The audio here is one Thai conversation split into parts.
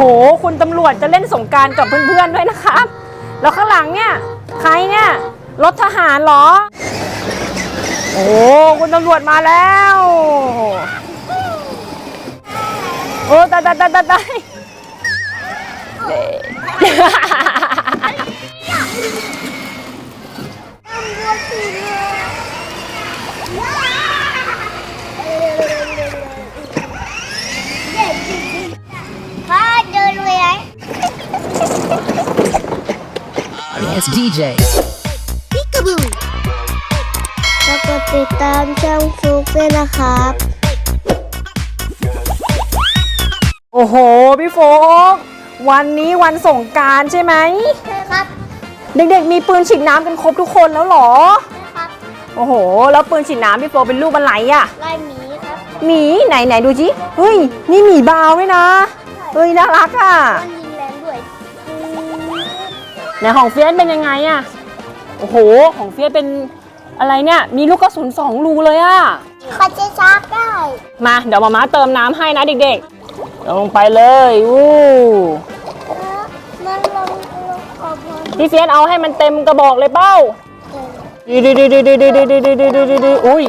หคุณตำรวจจะเล่นสงการกับเพื่อนๆด้วยนะครับ แล้วข้างหลังเนี่ย ใครเนี่ยรถทหารเหรอ โอ้คุณตำรวจมาแล้วโอ้ตายตายตายตาย DJ. พิกาบูแล้วก็ติดตามช่องฟลุกด้วยนะครับ โอ้โห พี่โฟกวันนี้วันสงกรารใช่ไหมครับ เด็กๆ มีปืนฉีดน้ำกันครบทุกคนแล้วเหรอครับโอ้โห แล้วปืนฉีดน้ำพี่โฟกเป็นรูปอะไรอะไล่หมีครับ หมีไหนไหนดูจิเฮ้ย นี่หมีบาวด้วยนะ เฮ้ย น่ารักอะมันยิงแรงด้วย ไหนของเฟียสเป็นยังไงอะโอ้โห ของเฟียสเป็นอะไรเนี่ย มีลูกกระสุนสองรูเลยอะเขาจะชาร์จได้ มาเดี๋ยวมาม่าเติมน้ำให้นะเด็กๆลงไปเลยอู้เออมันลงลงออกมาพี่เฟียสเอาให้มันเต็มกระบอกเลยเป้าดีดีดีดีดีดีดีดีดีดีดีดีอุ้ย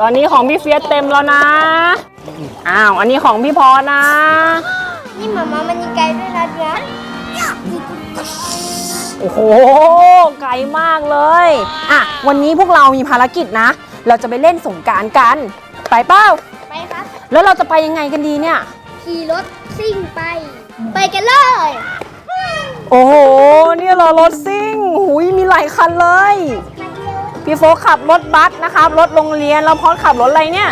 ตอนนี้ของพี่เฟียสเต็มแล้วนะ อ้าว อันนี้ของพี่พอนะ นี่หมามามันยิงไกลด้วยนะเนี่ย โอ้โห ไกลมากเลย อะ วันนี้พวกเรามีภารกิจนะ เราจะไปเล่นสงกรารกัน ไปเป้า ไปครับ แล้วเราจะไปยังไงกันดีเนี่ย ขี่รถซิ่งไป ไปกันเลย โอ้โห เนี่ยเหรอรถซิ่ง หุยมีหลายคันเลย พี่โฟกขับรถบัสนะครับ รถโรงเรียน แล้วพอสขับรถอะไรเนี่ย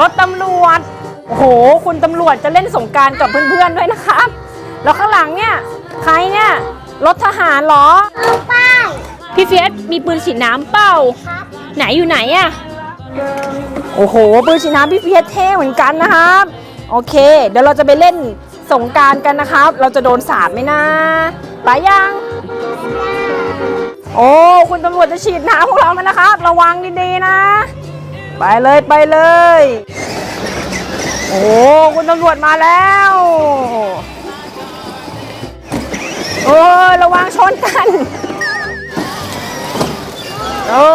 รถตำรวจ โอ้โห คุณตำรวจจะเล่นสงกรารกับเพื่อนๆด้วยนะครับ แล้วข้างหลังเนี่ยใครเนี่ย รถทหารเหรอ เอาไปพี่เฟียสมีปืนฉีดน้ำเปล่า ครับไหนอยู่ไหนอะโอ้โหปืนฉีดน้ำพี่เฟียสเท่เหมือนกันนะครับ โอเค เดี๋ยวเราจะไปเล่นสงกรารกันนะครับ เราจะโดนสาดไหมนะไปยัง โอ้คุณตำรวจจะฉีดน้ำพวกเราไหมนะครับ ระวังดีๆนะ ไปเลยไปเลย โอ้คุณตำรวจมาแล้ว โอ้ยระวังชนกัน โอ้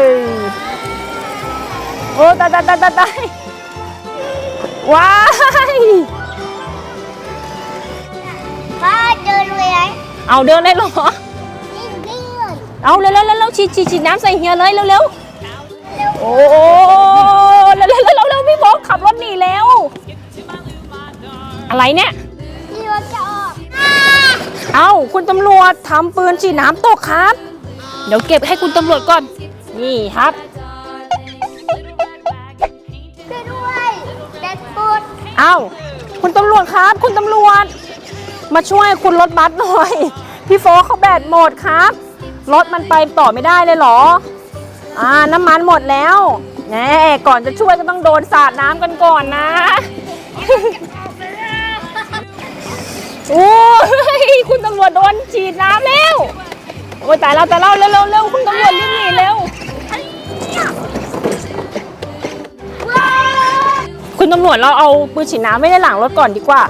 ยโอ้ตายตายตายตายตายว้ายพ่อเดินเลยไหมเอาเดินเลยเหรอนิ่งนิ่งเอาเร็วเร็วเร็วเร็วฉีดฉีดฉีดน้ำใส่เฮียเลยเร็วเร็วโอ้เร็วเร็วเร็วเร็วเร็วพี่บอกขับรถหนีแล้ว อะไรเนี่ยที่รถจะออก เอาคุณตำรวจทำปืนฉีดน้ำตกครับ เดี๋ยวเก็บให้คุณตำรวจก่อน นี่ครับ ช่วยด้วยแดดปูดเอาคุณตำรวจครับ คุณตำรวจ มาช่วยคุณรถบัสหน่อย พี่โฟกเขาแบตหมดครับ รถมันไปต่อไม่ได้เลยเหรอ อ่าน้ำมันหมดแล้วแน่ก่อนจะช่วยก็ต้องโดนสาดน้ำกันก่อนนะ คุณตำรวจโดนฉีดน้ำแล้วโอ้ยตายแล้วตาแล้วเร็วเร็วเร็วคุณตำรวจรีบหนีเร็วคุณตำรวจเราเอาปืนฉีดน้ำไว้ในหลังรถก่อนดีกว่า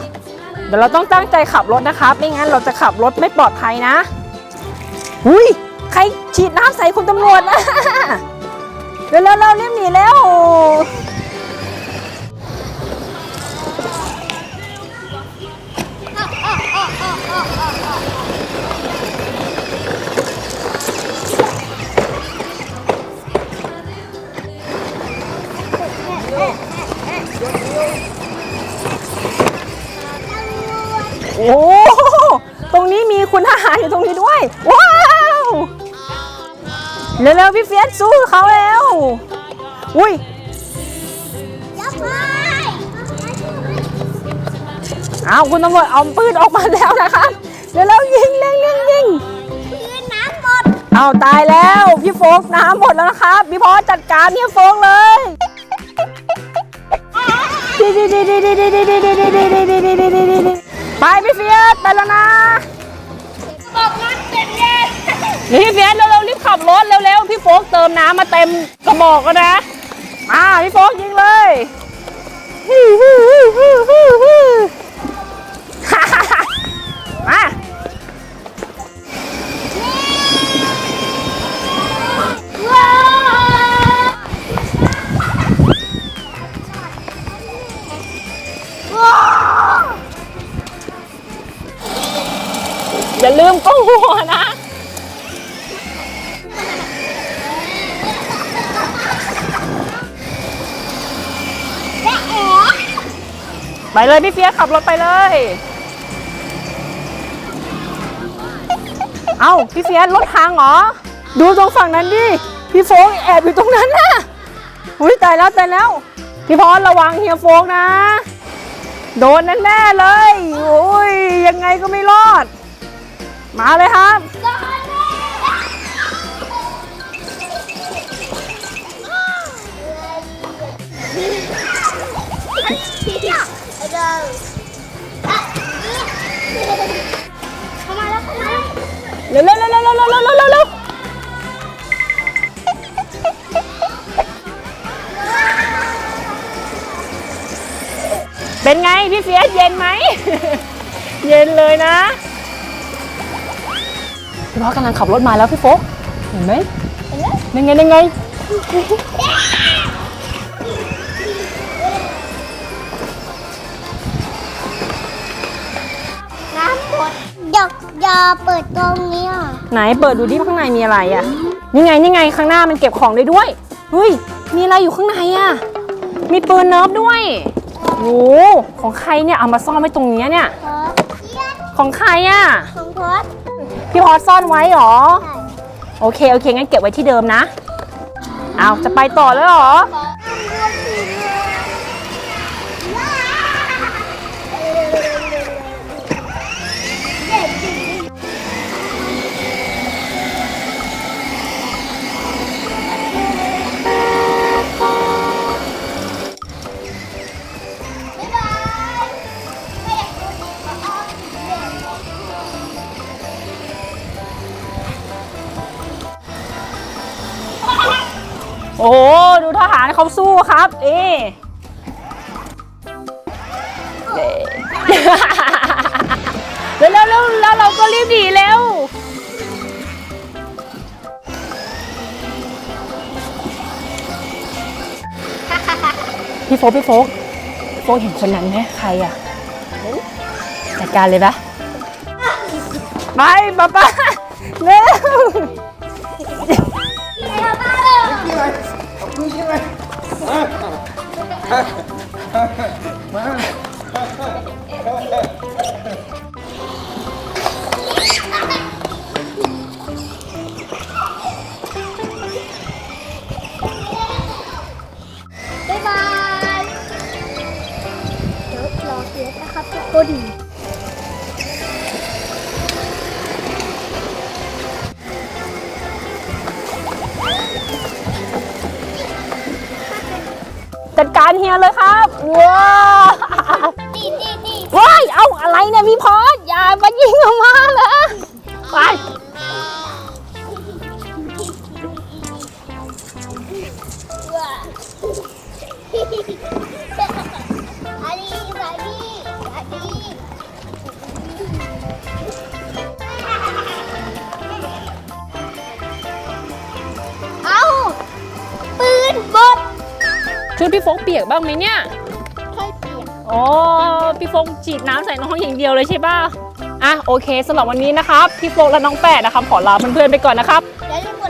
เดี๋ยวเราต้องตั้งใจขับรถนะครับไม่งั้นเราจะขับรถไม่ปลอดภัยนะอุ้ยใครฉีดน้ำใส่คุณตำรวจนะเร็วเร็วเร็วรีบหนีแล้ว เร็วๆพี่เฟียสสู้เขาแล้วอุ้ยเอาคุณตำรวจเอาปืนออกมาแล้วนะครับเร็วๆยิงเร่งเร่งยิงปืนน้ำหมดเอาตายแล้วพี่โฟกน้ำหมดแล้วนะครับพี่พอจัดการเนี่ยโฟกเลยไปพี่เฟียสไปแล้วนะบอกรักเป็นเย็น นี่เฟียสเร็วๆรีบขับรถเร็วๆพี่โฟกเติมน้ำมาเต็มกระบอกแล้นะมาพี่โฟกยิงเลยมาอย่าลืมก้มหัวนะ ไปเลยพี่เฟียขับรถไปเลย เอ้าพี่เฟียรถทางเหรอ ดูตรงฝั่งนั้นดิ พี่โฟกแอบอยู่ตรงนั้นน่ะอุ้ยตายแล้วตายแล้ว พี่พรระวังเฮียโฟกนะ โดนแน่ๆเลย โอ้ยยังไงก็ไม่รอด มาเลยครับ เข้ามล้วเข้ามล้วเร็วเร็วเร็วเร็วเร็วเป็นไงพี่เฟียสเย็นไหม เย็นเลยนะ พี่พ่อกำลังขับรถมาแล้วพี่โฟกเห็นไหมเห็นไงเห็นไง อย่าเปิดตรงนี้อะไหนเปิดดูดิข้างในมีอะไรอะนี่ไงนี่ไงข้างหน้ามันเก็บของได้ด้วยเฮ้ยมีอะไรอยู่ข้างในอะมีปืนเนิร์ฟด้วยโอ้โหของใครเนี่ยเอามาซ่อนไว้ตรงเนี้ยเนี่ย พอเทียนของใครอะของพอดพี่พอสซ่อนไว้เหรอโอเคโอเคงั้นเก็บไว้ที่เดิมนะเอาจะไปต่อแล้วเหรอ โอ้โห ดูทหารเขาสู้ครับเอ๊ะเร็วเร็วเร็วแล้วเราก็รีบหนีเร็วพี่โฟกพี่โฟกโฟกเห็นคนนั้นไหมใครอะ จัดการเลยปะไปป๊าป๊า จัดการเฮียเลยครับว้าวดีดีดีว้ายเอาอะไรเนี่ยพี่พอสอย่ามายิงออกมาเลยไป คือพี่ฟงเปียกบ้างไหมเนี่ยค่อยเปลี่ยนอ๋อพี่ฟงฉีดน้ำใส่น้องอย่างเดียวเลยใช่ป่ะอะโอเคสำหรับวันนี้นะครับพี่ฟงและน้องแปดนะครับขอลาเพื่อนๆไปก่อนนะครับอย่าลืมกดไล